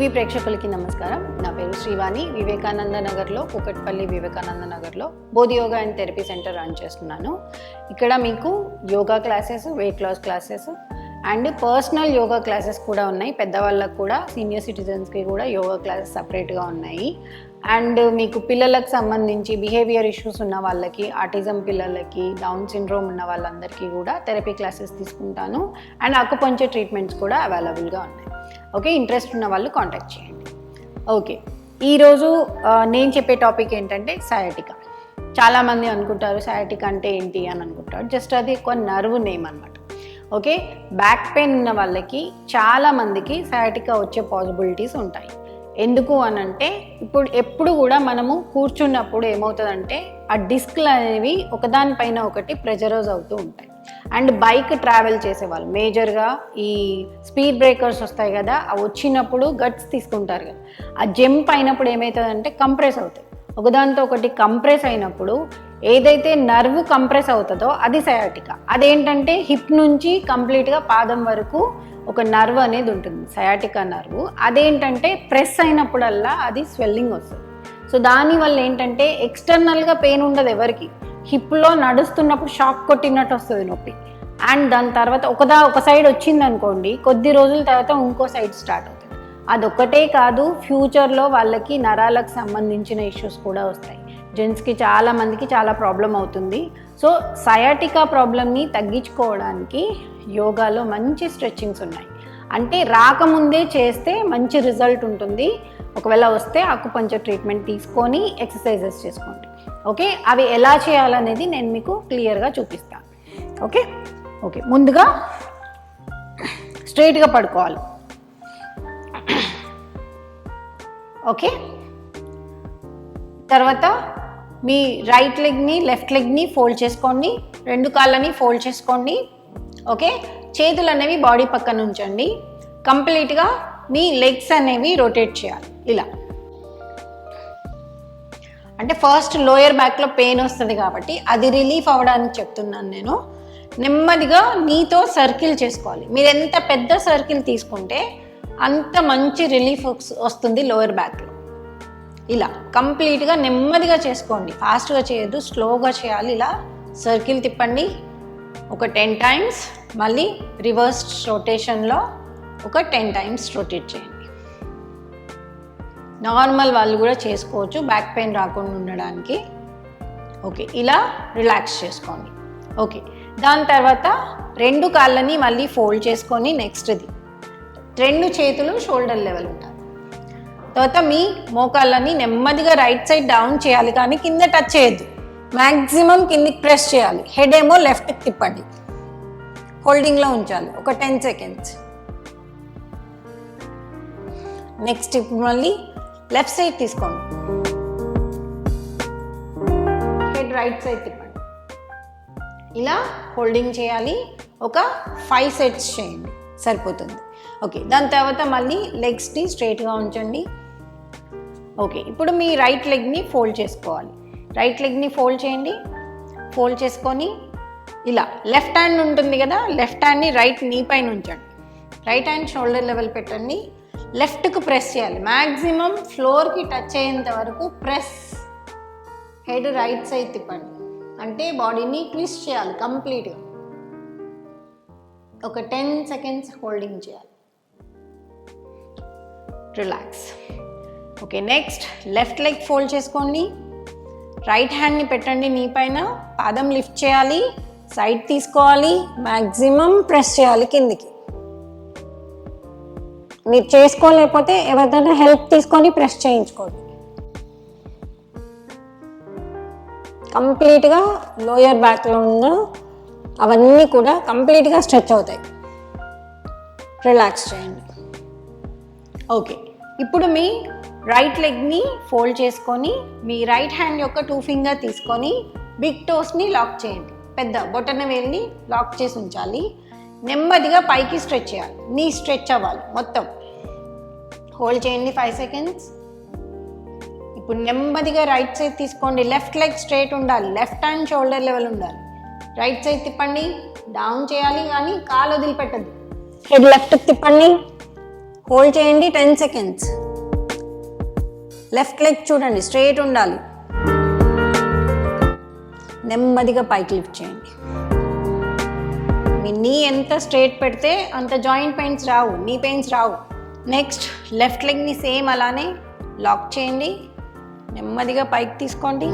TV ప్రేక్షకులకి నమస్కారం. నా పేరు శ్రీవాణి. వివేకానంద నగర్లో కుకట్పల్లి వివేకానంద నగర్లో Bodhi yoga and therapy centre run చేస్తున్నాను. ఇక్కడ మీకు yoga classes weight loss classes and personal yoga classes కూడా ఉన్నాయి. పెద్దవాళ్ళకు కూడా సీనియర్ సిటిజన్స్కి కూడా యోగా క్లాసెస్ సపరేట్గా ఉన్నాయి. అండ్ మీకు పిల్లలకు సంబంధించి బిహేవియర్ ఇష్యూస్ ఉన్న వాళ్ళకి ఆటిజం పిల్లలకి డౌన్ సిండ్రోమ్ ఉన్న వాళ్ళందరికీ కూడా థెరపీ క్లాసెస్ తీసుకుంటాను. అండ్ అక్కుపంచర్ ట్రీట్మెంట్స్ కూడా అవైలబుల్గా ఉన్నాయి. ఓకే ఇంట్రెస్ట్ ఉన్న వాళ్ళు కాంటాక్ట్ చేయండి. ఓకే ఈరోజు నేను చెప్పే టాపిక్ ఏంటంటే సయాటికా చాలామంది అనుకుంటారు సయాటికా అంటే ఏంటి అని అనుకుంటారు. జస్ట్ అది ఎక్కువ నర్వ్ నేమ్ అనమాట ఓకే బ్యాక్ పెయిన్ ఉన్న వాళ్ళకి చాలామందికి సయాటికా వచ్చే పాసిబిలిటీస్ ఉంటాయి. ఎందుకు అని అంటే ఇప్పుడు ఎప్పుడు కూడా మనము కూర్చున్నప్పుడు ఏమవుతుందంటే ఆ డిస్క్లు అనేవి ఒకదానిపైన ఒకటి ప్రెజరైజ్ అవుతూ ఉంటాయి. అండ్ బైక్ ట్రావెల్ చేసేవాళ్ళు. మేజర్గా ఈ స్పీడ్ బ్రేకర్స్ వస్తాయి కదా అవి వచ్చినప్పుడు గట్స్ తీసుకుంటారు కదా. ఆ జంప్ అయినప్పుడు ఏమవుతుందంటే కంప్రెస్ అవుతాయి. ఒకదానితో ఒకటి కంప్రెస్ అయినప్పుడు ఏదైతే నర్వ్ కంప్రెస్ అవుతుందో అది సయాటికా అదేంటంటే హిప్ నుంచి కంప్లీట్గా పాదం వరకు ఒక నర్వ్ అనేది ఉంటుంది సయాటికా నర్వ్ అదేంటంటే ప్రెస్ అయినప్పుడల్లా అది స్వెల్లింగ్ వస్తుంది. సో దానివల్ల ఏంటంటే ఎక్స్టర్నల్గా పెయిన్ ఉండదు ఎవరికి. హిప్లో నడుస్తున్నప్పుడు షాక్ కొట్టినట్టు వస్తుంది నొప్పి. అండ్ దాని తర్వాత ఒకదా ఒక సైడ్ వచ్చింది అనుకోండి కొద్ది రోజుల తర్వాత ఇంకో సైడ్ స్టార్ట్ అవుతుంది. అదొక్కటే కాదు ఫ్యూచర్లో వాళ్ళకి నరాలకు సంబంధించిన ఇష్యూస్ కూడా వస్తాయి. జెంట్స్కి చాలా మందికి చాలా ప్రాబ్లం అవుతుంది. సో సయాటికా ప్రాబ్లమ్ని తగ్గించుకోవడానికి యోగాలో మంచి స్ట్రెచ్చింగ్స్ ఉన్నాయి. అంటే రాకముందే చేస్తే మంచి రిజల్ట్ ఉంటుంది. ఒకవేళ వస్తే అక్కుపంచర్ ట్రీట్మెంట్ తీసుకొని ఎక్సర్సైజెస్ చేసుకోండి. ఓకే? అవి ఎలా చేయాలనేది నేను మీకు క్లియర్గా చూపిస్తాను ఓకే? ఓకే ముందుగా స్ట్రైట్గా పడుకోవాలి. ఓకే? తర్వాత మీ రైట్ లెగ్ని లెఫ్ట్ లెగ్ని ఫోల్డ్ చేసుకోండి. రెండు కాళ్ళని ఫోల్డ్ చేసుకోండి. ఓకే? చేతులు అనేవి బాడీ పక్కన ఉంచండి. కంప్లీట్గా మీ లెగ్స్ అనేవి రొటేట్ చేయాలి. ఇలా. అంటే ఫస్ట్ లోయర్ బ్యాక్లో పెయిన్ వస్తుంది కాబట్టి అది రిలీఫ్ అవ్వడానికి చెప్తున్నాను నేను. నెమ్మదిగా నీతో సర్కిల్ చేసుకోవాలి. మీరు ఎంత పెద్ద సర్కిల్ తీసుకుంటే అంత మంచి రిలీఫ్ వస్తుంది లోయర్ బ్యాక్లో ఇలా కంప్లీట్గా నెమ్మదిగా చేసుకోండి. ఫాస్ట్గా చేయొద్దు స్లోగా చేయాలి. ఇలా సర్కిల్ తిప్పండి. ఒక టెన్ టైమ్స్ మళ్ళీ రివర్స్ రొటేషన్లో ఒక టెన్ టైమ్స్ రొటేట్ చేయండి. నార్మల్ వాళ్ళు కూడా చేసుకోవచ్చు బ్యాక్ పెయిన్ రాకుండా ఉండడానికి. ఓకే ఇలా రిలాక్స్ చేసుకోండి. ఓకే దాని తర్వాత రెండు కాళ్ళని మళ్ళీ ఫోల్డ్ చేసుకొని నెక్స్ట్ది. రెండు చేతులు షోల్డర్ లెవెల్ ఉంటాయి. తర్వాత మీ మోకాళ్ళని నెమ్మదిగా రైట్ సైడ్ డౌన్ చేయాలి కానీ కింద టచ్ చేయొద్దు. మ్యాక్సిమం కిందికి ప్రెస్ చేయాలి. హెడ్ ఏమో లెఫ్ట్కి తిప్పండి. హోల్డింగ్లో ఉంచాలి. ఒక టెన్ సెకండ్స్. నెక్స్ట్ మళ్ళీ లెఫ్ట్ సైడ్ తీసుకోండి. హెడ్ రైట్ సైడ్ తిప్పండి. ఇలా హోల్డింగ్ చేయాలి. ఒక ఫైవ్ సెట్స్ చేయండి. సరిపోతుంది. ఓకే దాని తర్వాత మళ్ళీ లెగ్స్ని స్ట్రైట్గా ఉంచండి. ఓకే ఇప్పుడు మీ రైట్ లెగ్ని ఫోల్డ్ చేసుకోవాలి. రైట్ లెగ్ని ఫోల్డ్ చేయండి. ఫోల్డ్ చేసుకొని ఇలా లెఫ్ట్ హ్యాండ్ ఉంటుంది కదా లెఫ్ట్ హ్యాండ్ని రైట్ నీ పైన ఉంచండి. రైట్ హ్యాండ్ షోల్డర్ లెవెల్ పెట్టండి. లెఫ్ట్కు ప్రెస్ చేయాలి. మ్యాక్సిమం ఫ్లోర్కి టచ్ అయ్యేంత వరకు ప్రెస్. హెడ్ రైట్ సైడ్ తిప్పండి. అంటే బాడీని ట్విస్ట్ చేయాలి కంప్లీట్గా. ఒక టెన్ సెకండ్స్ హోల్డింగ్ చేయాలి. Relax. Okay next left leg fold చేసుకోండి. రైట్ హ్యాండ్ని పెట్టండి నీ పైన. పాదం లిఫ్ట్ చేయాలి. సైడ్ తీసుకోవాలి. మ్యాక్సిమం ప్రెస్ చేయాలి కిందికి. మీరు చేసుకోలేకపోతే ఎవరిదైనా హెల్ప్ తీసుకొని ప్రెస్ చేయించుకోండి. కంప్లీట్గా లోయర్ బ్యాక్లో ఉన్న అవన్నీ కూడా కంప్లీట్గా స్ట్రెచ్ అవుతాయి. రిలాక్స్ చేయండి. ఓకే ఇప్పుడు మీ రైట్ లెగ్ని ఫోల్డ్ చేసుకొని మీ రైట్ హ్యాండ్ యొక్క టూ ఫింగర్ తీసుకొని బిగ్ టోస్ని లాక్ చేయండి. పెద్ద బొటన వేలిని లాక్ చేసి ఉంచాలి. నెమ్మదిగా పైకి స్ట్రెచ్ చేయాలి. నీ స్ట్రెచ్ అవ్వాలి మొత్తం. హోల్డ్ చేయండి ఫైవ్ సెకండ్స్ ఇప్పుడు నెమ్మదిగా రైట్ సైడ్ తీసుకోండి. లెఫ్ట్ లెగ్ స్ట్రైట్ ఉండాలి. లెఫ్ట్ హ్యాండ్ షోల్డర్ లెవెల్ ఉండాలి. రైట్ సైడ్ తిప్పండి. డౌన్ చేయాలి కానీ కాలు వదిలిపెట్టద్దు. హెడ్ లెఫ్ట్ తిప్పండి. హోల్డ్ చేయండి టెన్ సెకండ్స్ లెఫ్ట్ లెగ్ చూడండి. స్ట్రైట్ ఉండాలి. నెమ్మదిగా పైకి లిఫ్ట్ చేయండి. మీ నీ ఎంత స్ట్రైట్ పెడితే అంత జాయింట్ పెయిన్స్ రావు. నీ పెయిన్స్ రావు. నెక్స్ట్ లెఫ్ట్ లెగ్ని సేమ్ అలానే లాక్ చేయండి. నెమ్మదిగా పైకి తీసుకోండి.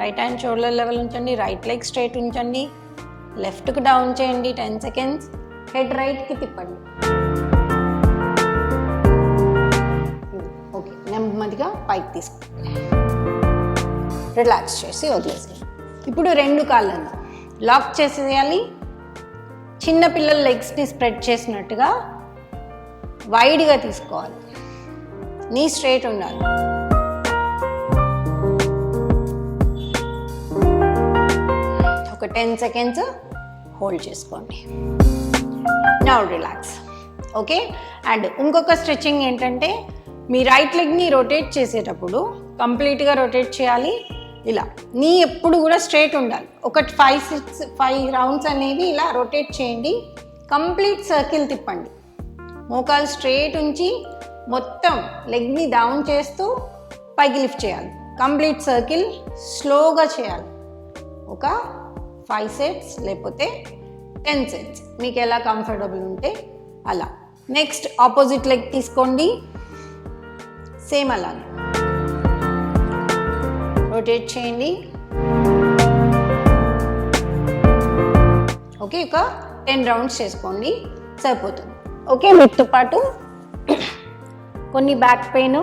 రైట్ హ్యాండ్ షోల్డర్ లెవెల్ ఉంచండి. రైట్ లెగ్ స్ట్రైట్ ఉంచండి. లెఫ్ట్కి డౌన్ చేయండి టెన్ సెకండ్స్ హెడ్ రైట్కి తిప్పండి. ఓకే నెమ్మదిగా పైకి తీసుకోండి. రిలాక్స్ చేసి వదిలేసేయండి. ఇప్పుడు రెండు కాళ్ళని లాక్ చేసేయాలి. చిన్న పిల్లల లెగ్స్ని స్ప్రెడ్ చేసినట్టుగా వైడ్గా తీసుకోవాలి. నీ స్ట్రేట్ ఉండాలి. ఒక టెన్ సెకండ్స్ హోల్డ్ చేసుకోండి. Now relax. ఓకే? అండ్ ఇంకొక స్ట్రెచ్చింగ్ ఏంటంటే మీ రైట్ లెగ్ని రొటేట్ చేసేటప్పుడు కంప్లీట్గా రొటేట్ చేయాలి. ఇలా నీ ఎప్పుడు కూడా స్ట్రైట్ ఉండాలి. ఒక ఫైవ్ సిక్స్ ఫైవ్ రౌండ్స్ అనేవి ఇలా రొటేట్ చేయండి. కంప్లీట్ సర్కిల్ తిప్పండి. మోకాలు స్ట్రేట్ ఉంచి మొత్తం లెగ్ని డౌన్ చేస్తూ పైకి లిఫ్ట్ చేయాలి. కంప్లీట్ సర్కిల్ స్లోగా చేయాలి. ఒక ఫైవ్ సెట్స్ లేకపోతే టెన్ సెట్స్ మీకు ఎలా కంఫర్టబుల్ ఉంటే అలా. నెక్స్ట్ ఆపోజిట్ లెగ్ తీసుకోండి. సేమ్ అలాగే రొటేట్ చేయండి. ఓకే ఒక టెన్ రౌండ్స్ చేసుకోండి. సరిపోతుంది. ఓకే వీటితో పాటు కొన్ని బ్యాక్ పెయిన్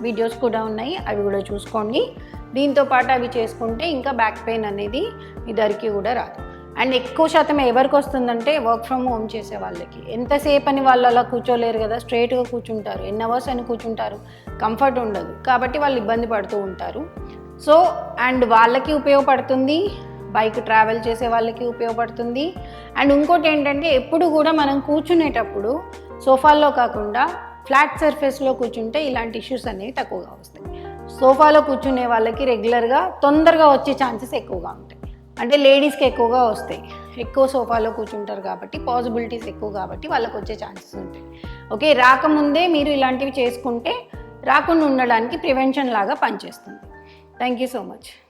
వీడియోస్ కూడా ఉన్నాయి అవి కూడా చూసుకోండి. దీంతో పాటు అవి చేసుకుంటే ఇంకా బ్యాక్ పెయిన్ అనేది ఇద్దరికి కూడా రాదు. అండ్ ఎక్కువ శాతం ఎవరికి వస్తుందంటే వర్క్ ఫ్రమ్ హోమ్ చేసే వాళ్ళకి. ఎంతసేపు అని వాళ్ళు అలా కూర్చోలేరు కదా స్ట్రైట్గా కూర్చుంటారు. ఎన్ని అవర్స్ అని కూర్చుంటారు. కంఫర్ట్ ఉండదు. కాబట్టి వాళ్ళు ఇబ్బంది పడుతూ ఉంటారు. సో అండ్ వాళ్ళకి ఉపయోగపడుతుంది బైక్ ట్రావెల్ చేసే వాళ్ళకి ఉపయోగపడుతుంది. అండ్ ఇంకోటి ఏంటంటే ఎప్పుడు కూడా మనం కూర్చునేటప్పుడు సోఫాల్లో కాకుండా ఫ్లాట్ సర్ఫేస్లో కూర్చుంటే ఇలాంటి ఇష్యూస్ అనేవి తక్కువగా వస్తాయి. సోఫాలో కూర్చునే వాళ్ళకి రెగ్యులర్గా తొందరగా వచ్చే ఛాన్సెస్ ఎక్కువగా ఉంటాయి. అంటే లేడీస్కి ఎక్కువగా వస్తాయి. ఎక్కువ సోఫాలో కూర్చుంటారు కాబట్టి పాసిబిలిటీస్ ఎక్కువ కాబట్టి వాళ్ళకి వచ్చే ఛాన్సెస్ ఉంటాయి. ఓకే రాకముందే మీరు ఇలాంటివి చేసుకుంటే రాకుండా ఉండడానికి ప్రివెన్షన్ లాగా పనిచేస్తుంది. Thank you so much.